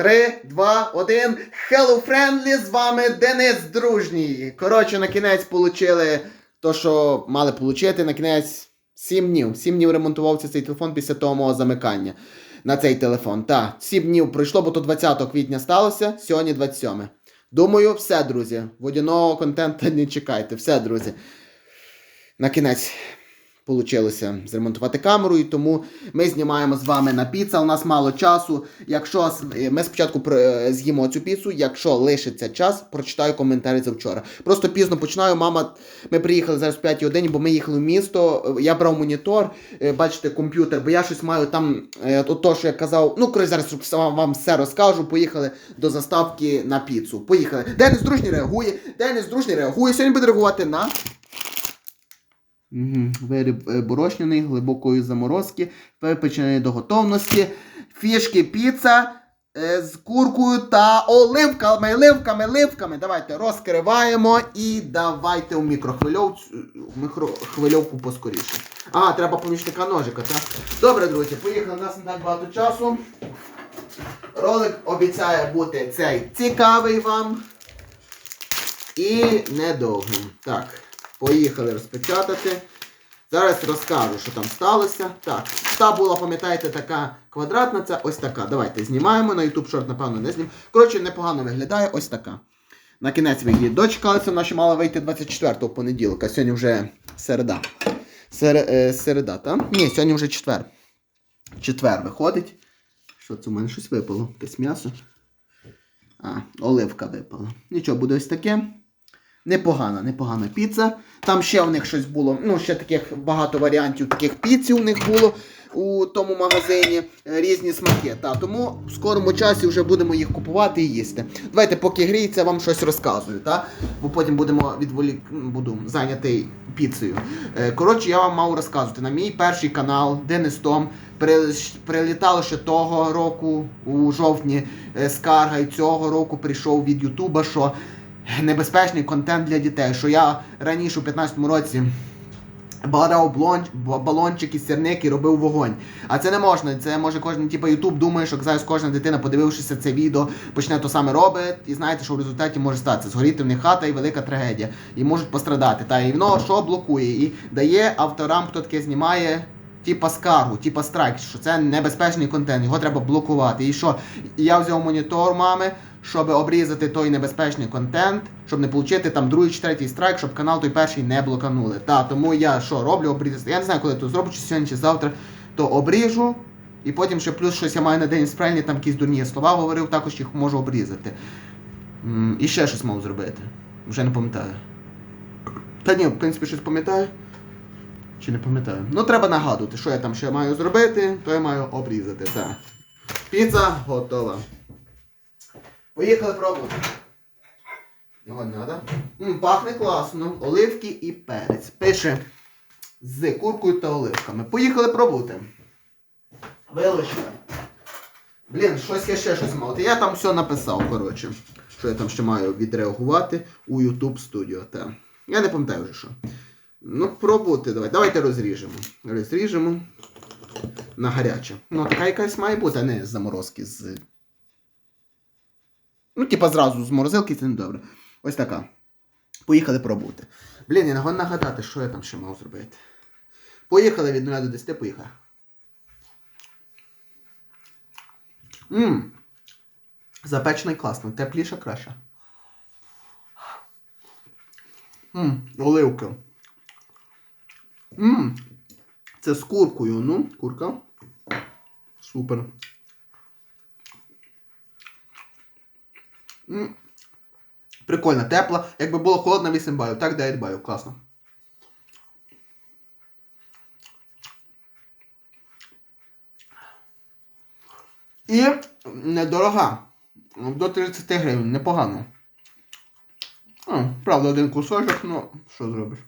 Три, два, один. Hello, friendly, з вами Денис Дружній. Коротше, на кінець получили то, що мали получити. На кінець 7 днів. 7 днів ремонтувався цей телефон після того мого замикання на цей телефон. Так, 7 днів пройшло, бо то 20 квітня сталося, сьогодні 27. Думаю, все, друзі. Водяного контенту не чекайте. Все, друзі. На кінець Получилося зремонтувати камеру, і тому ми знімаємо з вами на піца. У нас мало часу. Якщо е, ми спочатку е, з'їмо цю піцу, якщо лишиться час, прочитаю коментарі за вчора. Просто пізно починаю. Мама, ми приїхали зараз в 5 годині, бо ми їхали в місто. Я брав монітор, е, бачите, комп'ютер, бо я щось маю там, от то, що я казав. Ну, коротше, зараз вам все розкажу. Поїхали до заставки на піцу. Поїхали. Денис дружній реагує. Денис дружній реагує. Сьогодні буде реагувати на. Виріб е, борошняний, глибокої заморозки, випечений до готовності, фішки піца е, з куркою та оливками, оливками, оливками. Давайте розкриваємо і давайте у мікрохвильовцю, в мікрохвильовку поскоріше. А, треба помічника ножика, так? Добре, друзі, поїхали, у нас не так багато часу. Ролик обіцяє бути цей цікавий вам і недовгим. Так. Поїхали розпечатати. Зараз розкажу, що там сталося. Так, та була, пам'ятаєте, така квадратна, це ось така. Давайте знімаємо. На YouTube Short, напевно, не знім. Коротше, непогано виглядає ось така. На кінець ви її дочекалися, вона ще мала вийти 24-го понеділка. Сьогодні вже середа. Сер, е, середа, так? Ні, сьогодні вже четвер. Четвер виходить. Що це у мене щось випало? Якесь м'ясо. А, оливка випала. Нічого, буде ось таке. Непогана, непогана піца. Там ще у них щось було. Ну, ще таких багато варіантів таких піців у них було у тому магазині. е, Різні смаки. Та, тому в скорому часі вже будемо їх купувати і їсти. Давайте, поки гріється, вам щось розказую, та? бо потім будемо відволік... буду зайнятий піцею. Е, Коротше, я вам мав розказувати. На мій перший канал, Денис Том, прилітало ще того року, у жовтні, е, скарга, і цього року прийшов від Ютуба, що небезпечний контент для дітей. Що я раніше у 15-му році баларав блон, ба- балончики, сірники, робив вогонь. А це не можна. Це може кожен, типу, Ютуб думає, що зараз кожна дитина, подивившися це відео, почне то саме робити, і знаєте, що в результаті може статися. Згоріти в них хата і велика трагедія. І можуть пострадати. Та і воно що блокує? І дає авторам, хто таке знімає. Типа скаргу, типа страйк, що це небезпечний контент, його треба блокувати. І що? Я взяв монітор мами, щоб обрізати той небезпечний контент, щоб не отримати там другий чи третій страйк, щоб канал той перший не блоканули. Та, тому я що роблю, обрізати. Я не знаю, коли то зроблю, чи сьогодні, чи завтра, то обріжу. І потім ще плюс щось я маю на день справлення, там якісь дурні слова говорив, також їх можу обрізати. І ще щось мав зробити. Вже не пам'ятаю. Та ні, в принципі, щось пам'ятаю. Чи не пам'ятаю? Ну, треба нагадувати, що я там ще маю зробити, то я маю обрізати. Так. Піца готова. Поїхали пробувати. Його не треба. М, пахне класно. Оливки і перець. Пише з куркою та оливками. Поїхали пробувати. Вилочка. Блін, щось я ще щось мав. Я там все написав, коротше. Що я там ще маю відреагувати у YouTube Studio. Та. Я не пам'ятаю вже що. Ну, пробувати давай. Давайте розріжемо. Розріжемо на гаряче. Ну, така якась має бути, а не з заморозки з. Ну, типа зразу з морозилки це не добре. Ось така. Поїхали пробувати. Блін, я не нагадати, що я там ще мав зробити. Поїхали від 0 до 10, поїхали. Ммм. Запечений класно, тепліше краще. Ммм, оливка. Ммм. Це з куркою, ну, курка. Супер. М. Прикольно, тепла. Якби було холодно, 8 балів. Так 9 балів. Класно. І недорога. До 30 гривень, непогано. А, правда, один кусочок, ну, що зробиш?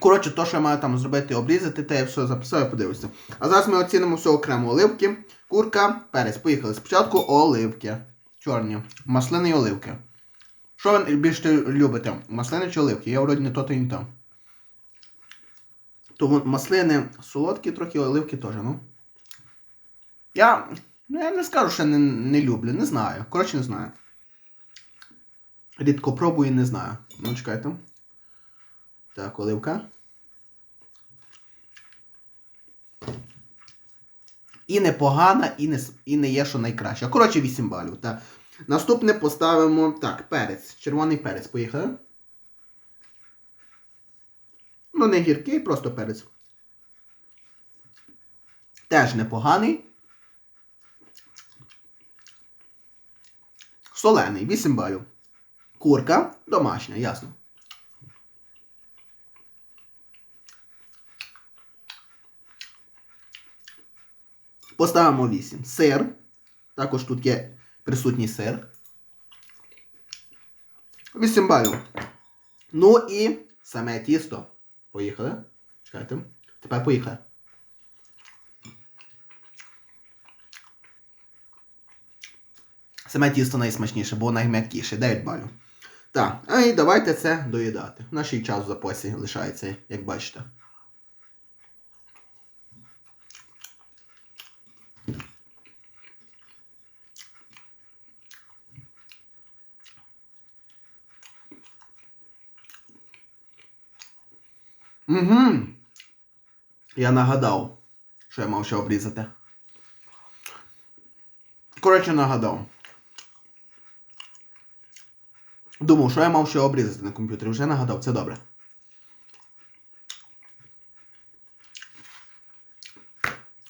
Коротше, то, що я маю там зробити, обрізати, те я все записав і подивлюся. А зараз ми оцінимо все окремо. Оливки, курка, перець. Поїхали. Спочатку оливки. чорні. Маслини і оливки. Що ви більше любите? Маслини чи оливки? Я вроді не то, то і не то. Тому маслини солодкі трохи, оливки теж, ну. Я. Ну, я не скажу, що не, не люблю, не знаю. Коротше, не знаю. Рідко пробую, і не знаю. Ну, чекайте. Так, оливка. І непогана, і не, і не є, що найкраще. Коротше, 8 балів. Так. Наступне поставимо. Так, перець. Червоний перець. Поїхали. Ну, не гіркий, просто перець. Теж непоганий. Солений, 8 балів. Курка домашня, ясно. Поставимо 8. Сир. Також тут є присутній сир. 8 балів. Ну і саме тісто. Поїхали. Чекайте. Тепер поїхали. Саме тісто найсмачніше, бо найм'якіше. 9 балів. Так, а і давайте це доїдати. Наш час в запасі лишається, як бачите. Угу. Я нагадав, що я мав ще обрізати. Коротше, нагадав. Думав, що я мав ще обрізати на комп'ютері. Вже нагадав, це добре.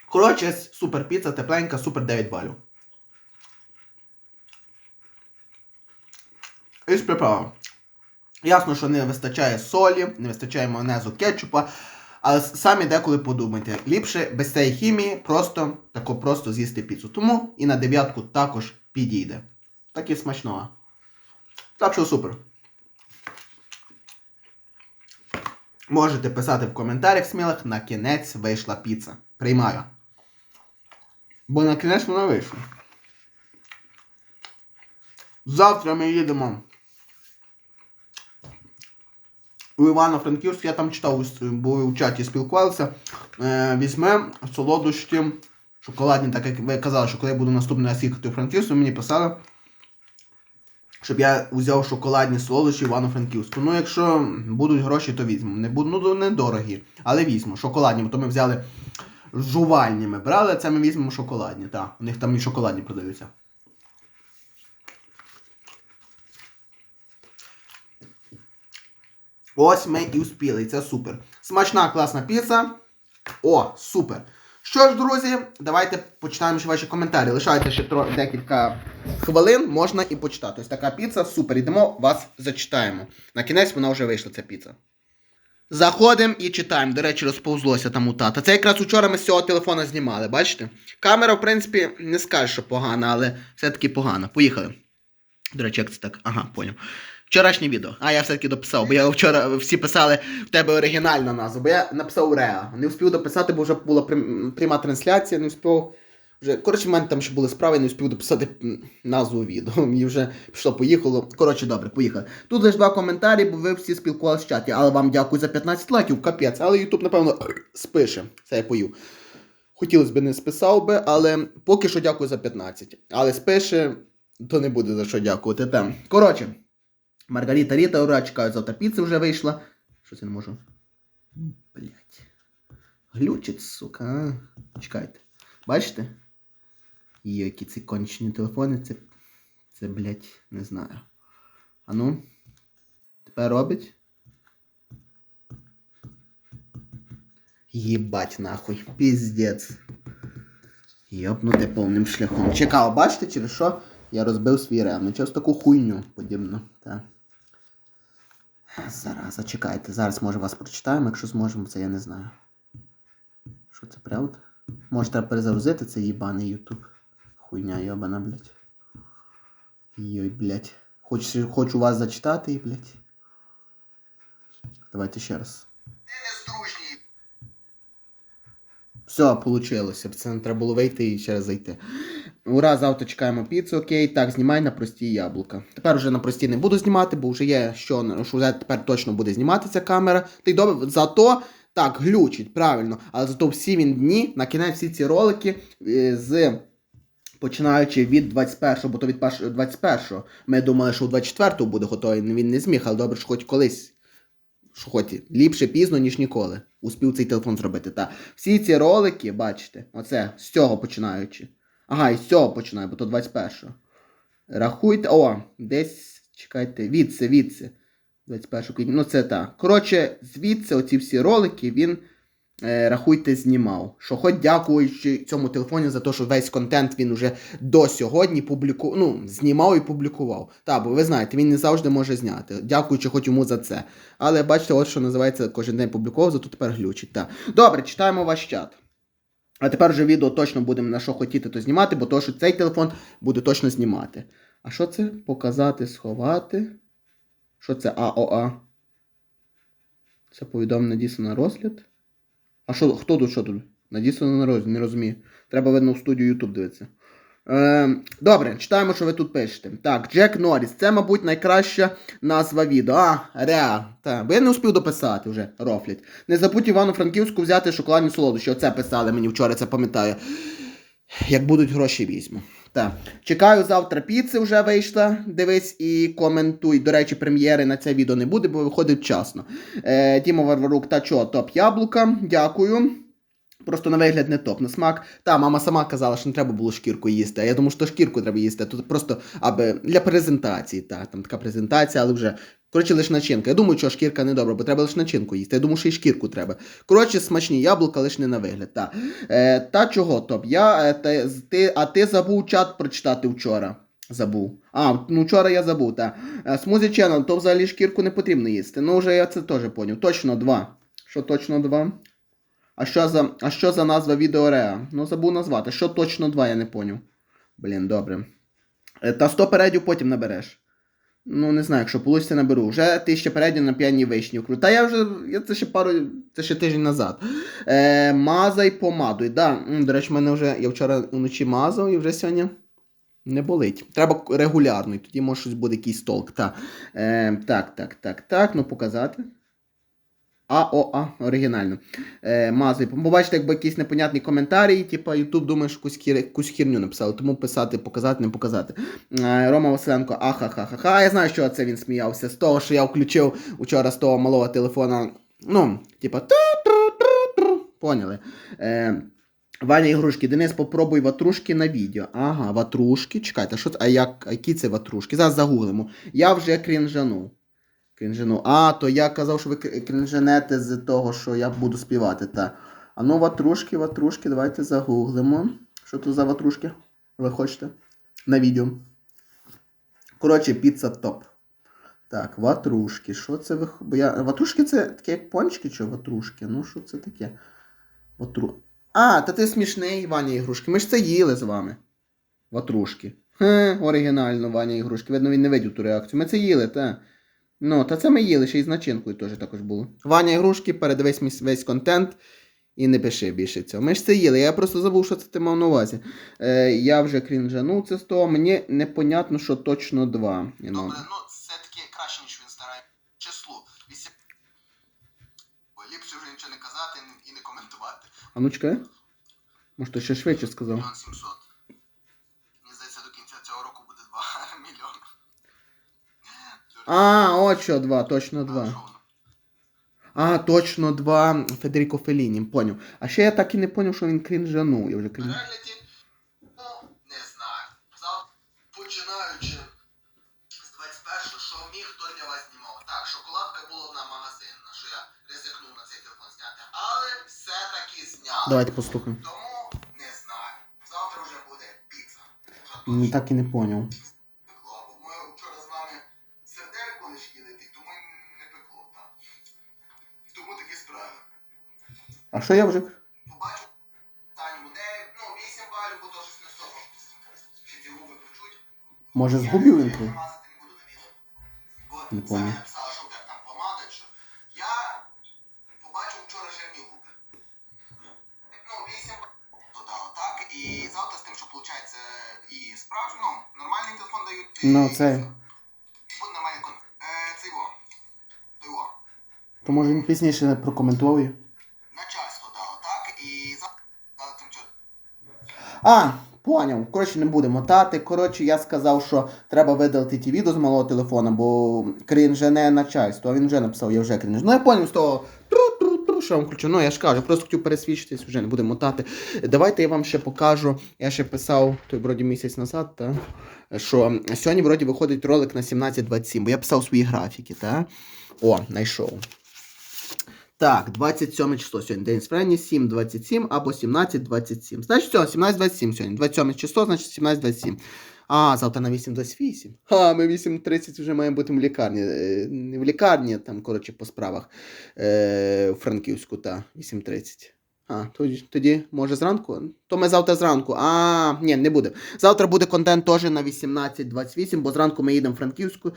Коротше, супер піца, тепленька, супер 9 балів. І з приправами. Ясно, що не вистачає солі, не вистачає майонезу, кетчупа. Але самі деколи подумайте, ліпше без цієї хімії просто тако просто з'їсти піцу. Тому і на дев'ятку також підійде. Так і смачного. Так що супер. Можете писати в коментарях смілих, на кінець вийшла піца. Приймаю. Бо на кінець вона вийшла. Завтра ми їдемо у Івано-Франківськ, я там читав, бо в чаті спілкувалися. Е, візьме солодощі шоколадні, так як ви казали, що коли я буду наступний раз їхати у Франківськ, мені писали, щоб я взяв шоколадні солодощі Івано-Франківську. Ну, якщо будуть гроші, то візьму. Не буду, ну, недорогі, але візьму. Шоколадні, бо то ми взяли жувальні ми брали, це ми візьмемо шоколадні. Так, у них там і шоколадні продаються. Ось ми і успіли, і це супер. Смачна, класна піца. О, супер. Що ж, друзі, давайте почитаємо ще ваші коментарі. Лишайте ще тро- декілька хвилин, можна і почитати. Ось така піца, супер. Йдемо, вас зачитаємо. На кінець вона вже вийшла, ця піца. Заходимо і читаємо. До речі, розповзлося там у тата. Це якраз учора ми з цього телефона знімали, бачите? Камера, в принципі, не скаже, що погана, але все-таки погана. Поїхали. До речі, як це так? Ага, поняв. Вчорашнє відео. А я все-таки дописав, бо я вчора всі писали в тебе оригінальна назва, бо я написав Реа. Не встиг дописати, бо вже була пряма трансляція, не встиг. Вже, коротше, в мене там ще були справи, не встиг дописати назву відео. І вже пішло, поїхало. Коротше, добре, поїхали. Тут лише два коментарі, бо ви всі спілкувалися в чаті. Але вам дякую за 15 лайків, капець. Але Ютуб, напевно, спише. Це я пою. Хотілося б не списав би, але поки що дякую за 15. Але спише, то не буде за що дякувати. Там. Коротше. Маргарита Ріта, ура, чекаю, завтра піца вже вийшла. Щось я не можу. Блять. Глючить, сука. А? Чекайте. Бачите? Які ці кончені телефони, це. Це, блять, не знаю. А ну. Тепер робить. Єбать нахуй. Піздець. Йопнути повним шляхом. Чекав, бачите, через що я розбив свій рем. Ну, через таку хуйню подібно. Так. Зараз, зачекайте. Зараз може вас прочитаємо, якщо зможемо, це я не знаю. Що це правда? Може треба перезагрузити цей їбаний ютуб. Хуйня йобана, блядь. Йой, блядь. Хочу, хочу вас зачитати і, блядь. Давайте ще раз. Все, получилося. Це не треба було вийти і ще раз зайти. Ура, завтра чекаємо піцу, окей. Так, знімай на прості яблука. Тепер вже на прості не буду знімати, бо вже є, що, що тепер точно буде зніматися камера. Ти добре, зато так, глючить, правильно. Але зато всі він дні, на кінець всі ці ролики е, з. Починаючи від 21-го, бо то від 21-го. Ми думали, що у 24-го буде готовий. Він не зміг, але добре, що хоч колись. Що хоч ліпше пізно, ніж ніколи. Успів цей телефон зробити. Та. Всі ці ролики, бачите, оце з цього починаючи. Ага, і з цього починаю, бо то 21-го. Рахуйте. О, десь, чекайте, відси, відси. 21 квітня. Ну, це так. Коротше, звідси оці всі ролики він, е, рахуйте, знімав. Що хоч дякуючи цьому телефоні за те, що весь контент він уже до сьогодні публіку... ну, знімав і публікував. Так, бо ви знаєте, він не завжди може зняти. Дякуючи хоч йому за це. Але бачите, от що називається кожен день публікував, зато тепер глючить. Так. Добре, читаємо ваш чат. А тепер вже відео точно будемо на що хотіти, то знімати, бо то, що цей телефон буде точно знімати. А що це? Показати, сховати. Що це АОА? Це повідомлення надіслано на розгляд. А що, хто тут що тут? Надіслано на розгляд, не розумію. Треба, видно, в студію YouTube дивитися. Е, добре, читаємо, що ви тут пишете. Так, Джек Норріс. Це, мабуть, найкраща назва відео. А, Реа. Бо я не успів дописати вже, рофлять. Не забудь Івано-Франківську взяти шоколадні солодощі. Оце писали мені вчора, це пам'ятаю. Як будуть гроші візьму. Так. Чекаю завтра піци вже вийшла. Дивись і коментуй. До речі, прем'єри на це відео не буде, бо виходить вчасно. Е, Діма Варварук та чо, топ яблука. Дякую. Просто на вигляд не топ, на смак. Та, мама сама казала, що не треба було шкірку їсти. А я думаю, що шкірку треба їсти. Тут просто аби для презентації. Та, там така презентація, але вже. Коротше, лише начинка. Я думаю, що шкірка не добра, бо треба лише начинку їсти. Я думаю, що і шкірку треба. Коротше, смачні яблука, лише не на вигляд. Та, е, та чого, топ? Я, е, з- ти, а ти забув чат прочитати вчора. Забув. А, ну вчора я забув, так. Смузі Channel, то взагалі шкірку не потрібно їсти. Ну, вже я це теж поняв. Точно два. Що точно два? А що за, а що за назва відео Реа? Ну, забув назвати. Що точно два, я не поняв. Блін, добре. Е, Та 100 передів потім набереш. Ну, не знаю, якщо вийде, наберу. Вже ти ще передів на п'яній вишні. Та я вже. Я це ще пару. Це ще тиждень назад. Е, мазай помадуй. Да. До речі, мене вже. Я вчора вночі мазав і вже сьогодні. Не болить. Треба регулярно, і тоді може щось буде якийсь толк. Та. Е, так, так, так, так. Ну показати. АОА, оригінально. Е, мазай. Побачите, якби якісь непонятні коментарі, типу YouTube думає, що якусь, хір, якусь хірню написали, тому писати, показати, не показати. Е, Рома Василенко, ахахахаха. Я знаю, що це він сміявся. З того, що я включив вчора з того малого телефона. Ну, типа. Поняли. Е, Ваня Ігрушки, Денис, попробуй ватрушки на відео. Ага, ватрушки. Чекайте, що це? А як, які це ватрушки? Зараз загуглимо. Я вже крінжанув. Крінжану. А, то я казав, що ви кр- крінжанете з того, що я буду співати. Та. А ну, ватрушки, ватрушки, давайте загуглимо. Що тут за ватрушки? Ви хочете? На відео. Коротше, піца топ. Так, ватрушки. Що це ви. Бо я... Ватрушки це таке як пончики чи ватрушки? Ну, що це таке? Ватру... А, та ти смішний, Ваня Ігрушки. Ми ж це їли з вами. Ватрушки. Хе, оригінально, Ваня Ігрушки. Видно, він не видів ту реакцію. Ми це їли, та. Ну, та це ми їли ще й з начинкою теж також було. Ваня ігрушки, передивись мій весь контент і не пиши більше цього. Ми ж це їли, я просто забув, що це ти мав на увазі. Е, Я вже крінжанув це з того, мені непонятно, що точно два. Ну. Добре, ну це таки краще, ніж він старає число. Вісім... Ой, Ліпше вже нічого не казати і не коментувати. А ну чекай. Може, ти ще швидше сказав. 700. А, от що два, точно два. А, точно два Федеріко Феліні, поняв. А ще я так і не поняв, що він крінжанув. Я вже крінж... ну, не знаю. Зав... Починаючи з 21-го, що міг, хто для вас знімав. Так, шоколадка була одна магазинна, що я ризикнув на цей телефон зняти. Але все-таки зняв. Давайте послухаємо. Тому не знаю. Завтра вже буде піца. Вже так і не поняв. А що я вже. Побачу останньому де, ну, 8 балів, бо то щось не особо. Ще ці губи почуть. Може згубив він твій? не побачив губи. Ну, 8 балів додало, так? І завтра з тим, що виходить і справжній, ну. Ну, це-. Е, це його. То його. То може він пізніше прокоментував. її? А, поняв. Коротше, не будемо мотати. Коротше, я сказав, що треба видалити ті відео з малого телефона, бо крінже не начальство, а він вже написав, я вже крінж. Ну я поняв з того. Що я вам включу. Ну я ж кажу, просто хотів пересвідчитись, вже не будемо мотати. Давайте я вам ще покажу. Я ще писав той вроді місяць назад, та, що сьогодні вроді виходить ролик на 17.27, бо я писав свої графіки, та? О, знайшов. Так, 27 число сьогодні. День справді 7.27 або 17.27. Значить, все, 17.27 сьогодні. 27 число, значить 17.27. А, завтра на 8.28. А, ми 8.30 вже маємо бути в лікарні. Е, Не в лікарні, там, коротше, по справах. Е, Франківську, та 8.30. А, тоді, тоді, може, зранку? То ми завтра зранку. А, ні, не буде. Завтра буде контент теж на 18.28, бо зранку ми їдемо в Франківську.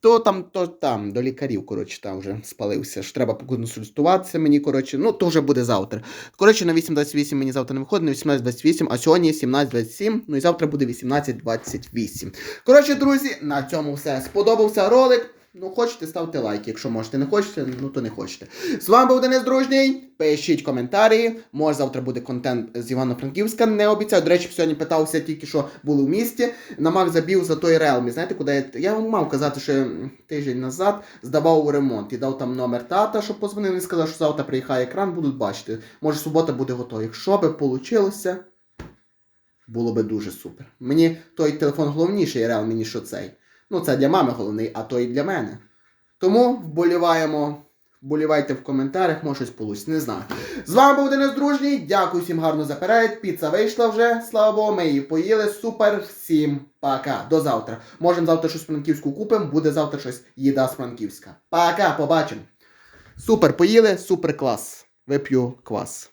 То там, то там, до лікарів, коротше, там вже спалився. Що треба поконсультуватися мені, коротше, ну, то вже буде завтра. Коротше, на 8.28 мені завтра не виходить, на 18.28, а сьогодні 17.27, ну і завтра буде 18.28. Коротше, друзі, на цьому все. Сподобався ролик. Ну, хочете, ставте лайк, якщо можете, не хочете, ну то не хочете. З вами був Денис Дружній. Пишіть коментарі. Може, завтра буде контент з Івано-Франківська. Не обіцяю. До речі, сьогодні питався тільки, що були в місті. На Мак забів за той Realme. Знаєте, куди я. Я вам мав казати, що тиждень назад здавав у ремонт і дав там номер тата, щоб позвонив. Він сказав, що завтра приїхає екран, будуть бачити. Може, субота буде готова. Якщо би вийшло, було би дуже супер. Мені той телефон головніший Realme, ніж оцей. Ну, це для мами головний, а той для мене. Тому вболіваємо. Вболівайте в коментарях, може щось получить, не знаю. З вами був Денис Дружній. Дякую всім гарно за перегляд. Піца вийшла вже, слава Богу, ми її поїли. Супер. Всім пока. До завтра. Можемо завтра щось франківську купимо, буде завтра щось їда з Франківська. Пока, побачимо. Супер, поїли, супер клас. Вип'ю квас.